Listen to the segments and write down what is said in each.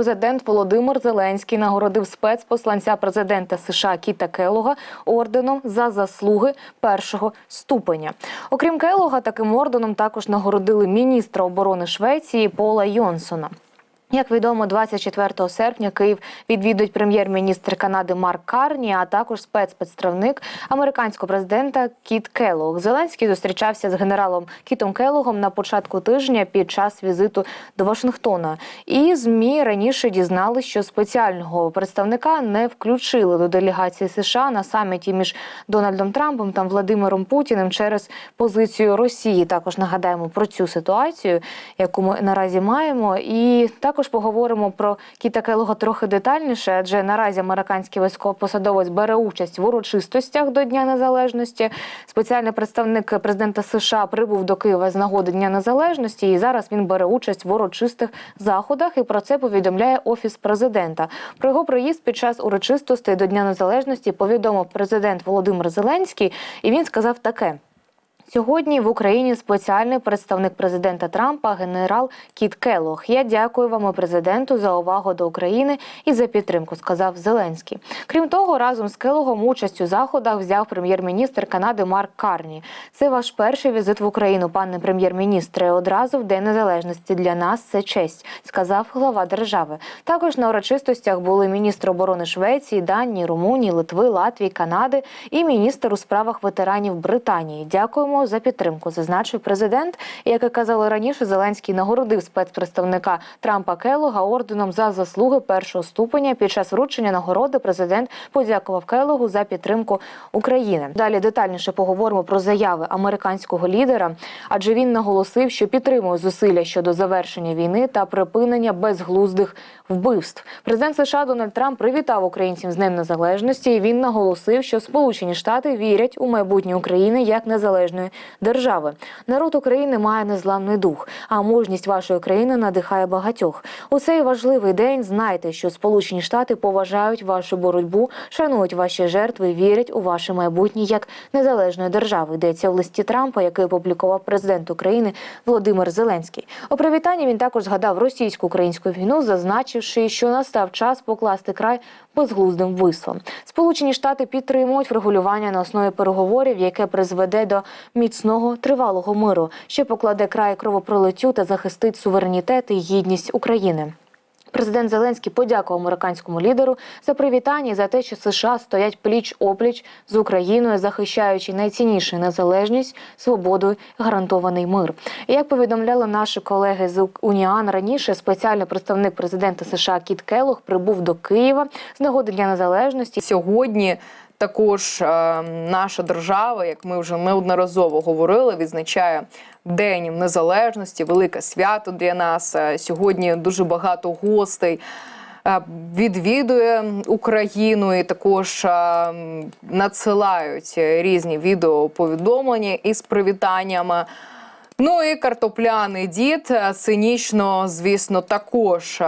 Президент Володимир Зеленський нагородив спецпосланця президента США Кіта Келога орденом за заслуги першого ступеня. Окрім Келога, таким орденом також нагородили міністра оборони Швеції Пола Йонсона. Як відомо, 24 серпня Київ відвідують прем'єр-міністр Канади Марк Карні, а також спецпредставник американського президента Кіт Келлог. Зеленський зустрічався з генералом Кітом Келлогом на початку тижня під час візиту до Вашингтона. І змі раніше дізнали, що спеціального представника не включили до делегації США на саміті між Дональдом Трампом та Владимиром Путіним через позицію Росії. Також нагадаємо про цю ситуацію, яку ми наразі маємо, і також поговоримо про Кіта Келога трохи детальніше, адже наразі американський військовопосадовець бере участь в урочистостях до Дня Незалежності. Спеціальний представник президента США прибув до Києва з нагоди Дня Незалежності, і зараз він бере участь в урочистих заходах. І про це повідомляє офіс президента. Про його приїзд під час урочистостей до Дня Незалежності повідомив президент Володимир Зеленський, і він сказав таке. Сьогодні в Україні спеціальний представник президента Трампа, генерал Кіт Келлог. Я дякую вам, президенту, за увагу до України і за підтримку, сказав Зеленський. Крім того, разом з Келлогом участь у заходах взяв прем'єр-міністр Канади Марк Карні. Це ваш перший візит в Україну, пане прем'єр-міністре. Одразу в День Незалежності для нас це честь, сказав глава держави. Також на урочистостях були міністр оборони Швеції, Данії, Румунії, Литви, Латвії, Канади і міністр у справах ветеранів Британії. Дякуємо за підтримку, зазначив президент. І, Як і казали раніше, Зеленський нагородив спецпредставника Трампа Келлога орденом за заслуги першого ступеня. Під час вручення нагороди президент подякував Келлогу за підтримку України. Далі детальніше поговоримо про заяви американського лідера, адже він наголосив, що підтримує зусилля щодо завершення війни та припинення безглуздих вбивств. Президент США Дональд Трамп привітав українців з Днем Незалежності. і Він наголосив, що Сполучені Штати вірять у майбутнє України як незалежної держави. Народ України має незламний дух, а мужність вашої країни надихає багатьох. У цей важливий день знайте, що Сполучені Штати поважають вашу боротьбу, шанують ваші жертви, вірять у ваше майбутнє як незалежної держави. Йдеться в листі Трампа, який опублікував президент України Володимир Зеленський. У привітанні він також згадав російсько-українську війну, зазначивши, що настав час покласти край безглуздим вислом. Сполучені Штати підтримують врегулювання на основі переговорів, яке призведе до міцного тривалого миру, що покладе край кровопролиттю та захистить суверенітет і гідність України. Президент Зеленський подякував американському лідеру за привітання і за те, що США стоять пліч опліч з Україною, захищаючи найцінніше незалежність, свободу гарантований мир. Як повідомляли наші колеги з Уніан раніше, спеціальний представник президента США Кіт Келлог прибув до Києва з нагоди Дня Незалежності. Сьогодні також е, наша держава, як ми вже неодноразово говорили, відзначає День Незалежності, велике свято для нас. Е, Сьогодні дуже багато гостей. е, Відвідує Україну і також надсилають різні відеоповідомлення із привітаннями. Ну і картопляний дід е, цинічно, звісно, також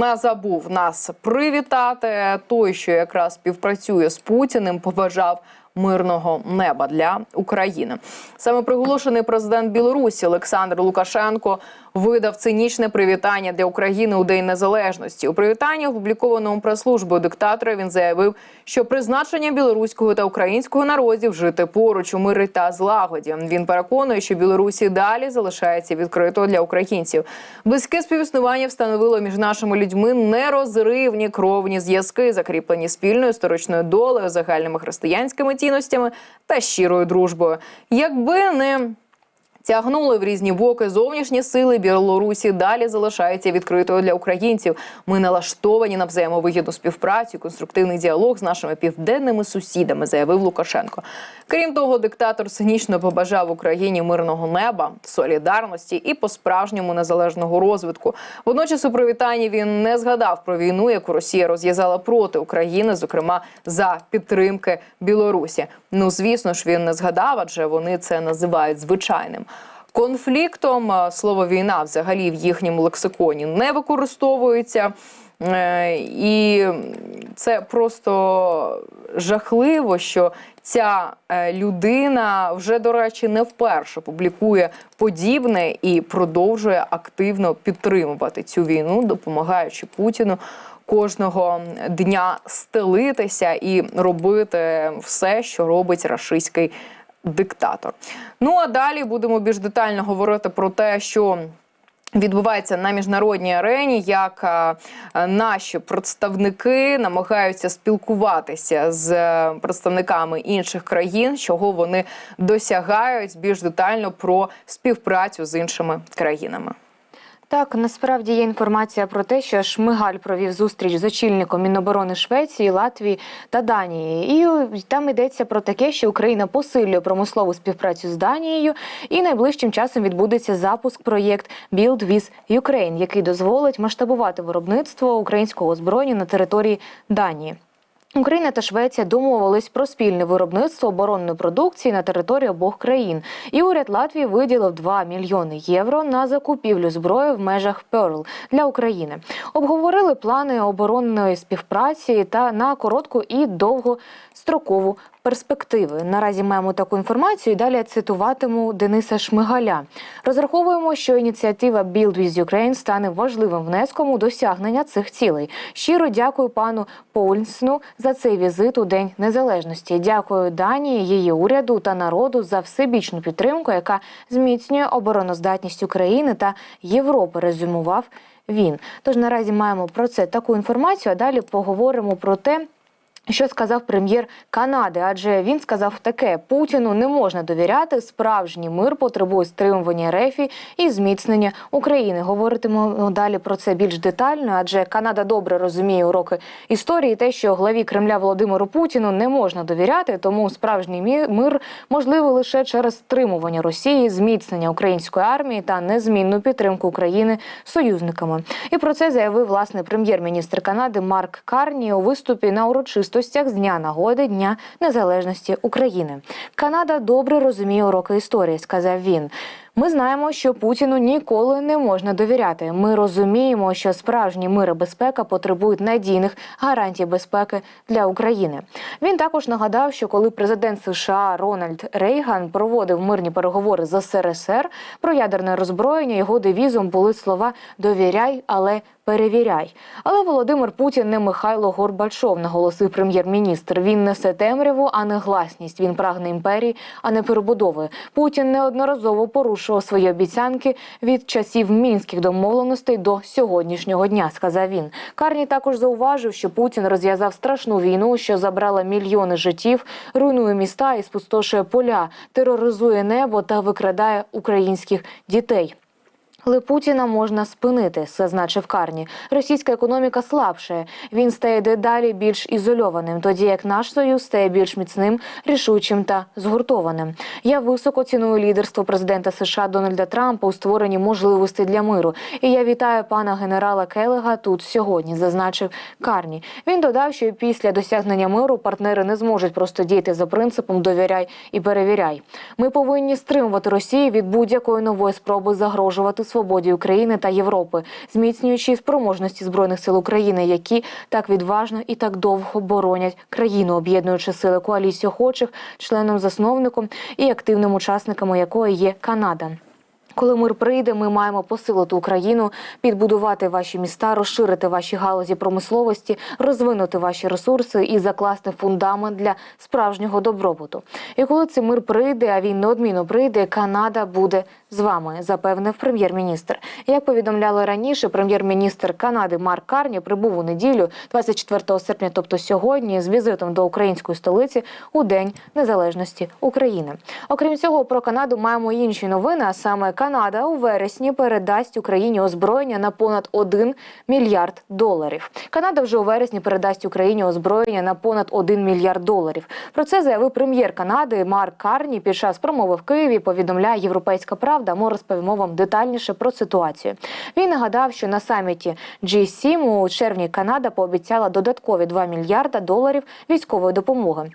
не забув нас привітати. Той, що якраз співпрацює з Путіним, побажав мирного неба для України. Саме приголошений президент Білорусі Олександр Лукашенко видав цинічне привітання для України у День Незалежності. У привітанні, опублікованому прес-службою диктатора, він заявив, що призначення білоруського та українського народів жити поруч у мирі та злагоді. Він переконує, що Білорусі далі залишається відкрито для українців. Близьке співіснування встановило між нашими людьми нерозривні кровні зв'язки, закріплені спільною історичною долею, загальними християнськими цінностями та щирою дружбою. Якби не Тягнули в різні боки зовнішні сили Білорусі далі залишається відкритою для українців. Ми налаштовані на взаємовигідну співпрацю, конструктивний діалог з нашими південними сусідами, заявив Лукашенко. Крім того, диктатор цинічно побажав Україні мирного неба, солідарності і по-справжньому незалежного розвитку. Водночас у привітанні він не згадав про війну, яку Росія розв'язала проти України, зокрема за підтримки Білорусі. Ну звісно ж, він не згадав, адже вони це називають звичайним. Конфліктом слово війна взагалі в їхньому лексиконі не використовується. Е, І це просто жахливо, що ця е, людина вже, до речі, не вперше публікує подібне і продовжує активно підтримувати цю війну, допомагаючи Путіну кожного дня стелитися і робити все, що робить рашистський диктатор. Ну а далі будемо більш детально говорити про те, що. Відбувається на міжнародній арені, як е, наші представники намагаються спілкуватися з е, представниками інших країн, чого вони досягають більш детально про співпрацю з іншими країнами. Так, насправді є інформація про те, що Шмигаль провів зустріч з очільником Міноборони Швеції, Латвії та Данії. І там йдеться про таке, що Україна посилює промислову співпрацю з Данією, і найближчим часом відбудеться запуск проєкт Build with Ukraine, який дозволить масштабувати виробництво українського озброєння на території Данії. Україна та Швеція домовились про спільне виробництво оборонної продукції на території обох країн. І уряд Латвії виділив 2 мільйони євро на закупівлю зброї в межах Перл для України. Обговорили плани оборонної співпраці та на коротку і довгострокову перспективи. Наразі маємо таку інформацію. і Далі цитуватиму Дениса Шмигаля. Розраховуємо, що ініціатива Build with Ukraine стане важливим внеском у досягнення цих цілей. Щиро дякую пану Поульсну за цей візит у День Незалежності. Дякую Данії, її уряду та народу за всебічну підтримку, яка зміцнює обороноздатність України та Європи. Резюмував він. Тож наразі маємо про це таку інформацію. А далі поговоримо про те. Що сказав прем'єр Канади? Адже він сказав таке: Путіну не можна довіряти. Справжній мир потребує стримування рефі і зміцнення України. Говоритимемо далі про це більш детально, адже Канада добре розуміє уроки історії, те, що главі Кремля Володимиру Путіну не можна довіряти, тому справжній мир можливий лише через стримування Росії, зміцнення української армії та незмінну підтримку України союзниками. І про це заявив власне прем'єр-міністр Канади Марк Карні у виступі на урочистостях з дня нагоди Дня Незалежності України. Канада добре розуміє уроки історії, сказав він. Ми знаємо, що Путіну ніколи не можна довіряти. Ми розуміємо, що справжній мир і безпека потребують надійних гарантій безпеки для України. Він також нагадав, що коли президент США Рональд Рейган проводив мирні переговори з СРСР про ядерне роззброєння, його девізом були слова Довіряй, але перевіряй. Але Володимир Путін не Михайло Горбачов, наголосив прем'єр-міністр. Він несе темряву, а не гласність. Він прагне імперії, а не перебудови. Путін неодноразово порушував свої обіцянки від часів мінських домовленостей до сьогоднішнього дня. Сказав він. Карні також зауважив, що Путін розв'язав страшну війну, що забрала мільйони життів, руйнує міста і спустошує поля, тероризує небо та викрадає українських дітей. Але Путіна можна спинити, зазначив Карні. Російська економіка слабшає. Він стає дедалі більш ізольованим, тоді як наш союз стає більш міцним, рішучим та згуртованим. Я високо ціную лідерство президента США Дональда Трампа у створенні можливостей для миру. І я вітаю пана генерала Келега тут сьогодні, зазначив Карні. Він додав, що після досягнення миру партнери не зможуть просто діяти за принципом довіряй і перевіряй. Ми повинні стримувати Росію від будь-якої нової спроби загрожувати свободі України та Європи, зміцнюючи спроможності збройних сил України, які так відважно і так довго боронять країну, об'єднуючи сили коаліції охочих, членом засновником і активним учасниками якої є Канада. Коли мир прийде, ми маємо посилити Україну, підбудувати ваші міста, розширити ваші галузі промисловості, розвинути ваші ресурси і закласти фундамент для справжнього добробуту. І коли цей мир прийде, а він неодмінно прийде, Канада буде з вами, запевнив прем'єр-міністр. Як повідомляли раніше, прем'єр-міністр Канади Марк Карні прибув у неділю, 24 серпня, тобто сьогодні, з візитом до української столиці у День Незалежності України. Окрім цього, про Канаду маємо інші новини. А саме Канада у вересні передасть Україні озброєння на понад 1 мільярд доларів. Канада вже у вересні передасть Україні озброєння на понад 1 мільярд доларів. Про це заявив прем'єр Канади Марк Карні під час промови в Києві. Повідомляє Європейська Правда. Ми розповімо вам детальніше про ситуацію. Він нагадав, що на саміті G7 у червні Канада пообіцяла додаткові 2 мільярда доларів військової допомоги.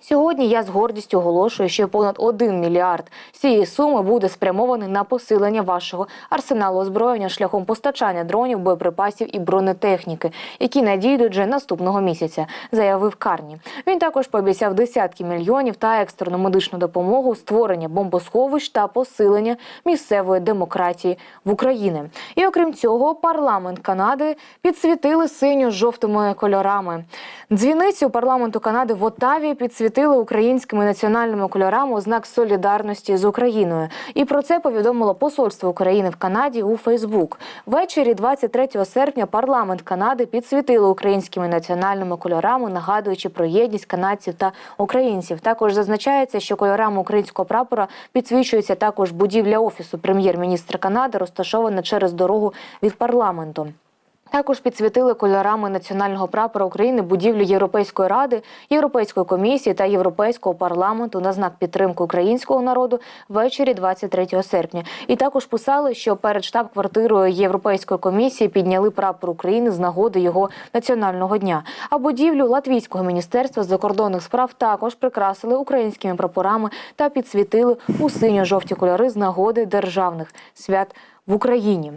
Сьогодні я з гордістю оголошую, що понад 1 мільярд цієї суми буде спрямований на посилення вашого арсеналу озброєння шляхом постачання дронів, боєприпасів і бронетехніки, які надійдуть вже наступного місяця, заявив Карні. Він також пообіцяв десятки мільйонів та екстрену медичну допомогу, створення бомбосховищ та посилення місцевої демократії в Україні. І окрім цього, парламент Канади підсвітили синьо-жовтими кольорами. Дзвіницю парламенту Канади в Отаві підсвітили українськими національними кольорами у знак солідарності з Україною. І про це повідомило посольство України в Канаді у Фейсбук. Ввечері 23 серпня парламент Канади підсвітили українськими національними кольорами, нагадуючи про єдність канадців та українців. Також зазначається, що кольорами українського прапора підсвічується також будівля офісу прем'єр-міністра Канади, розташована через дорогу від парламенту. Також підсвітили кольорами національного прапора України будівлю Європейської ради, Європейської комісії та Європейського парламенту на знак підтримки українського народу ввечері 23 серпня. І також писали, що перед штаб-квартирою Європейської комісії підняли прапор України з нагоди його національного дня. А будівлю Латвійського міністерства закордонних справ також прикрасили українськими прапорами та підсвітили у синьо-жовті кольори з нагоди державних свят в Україні.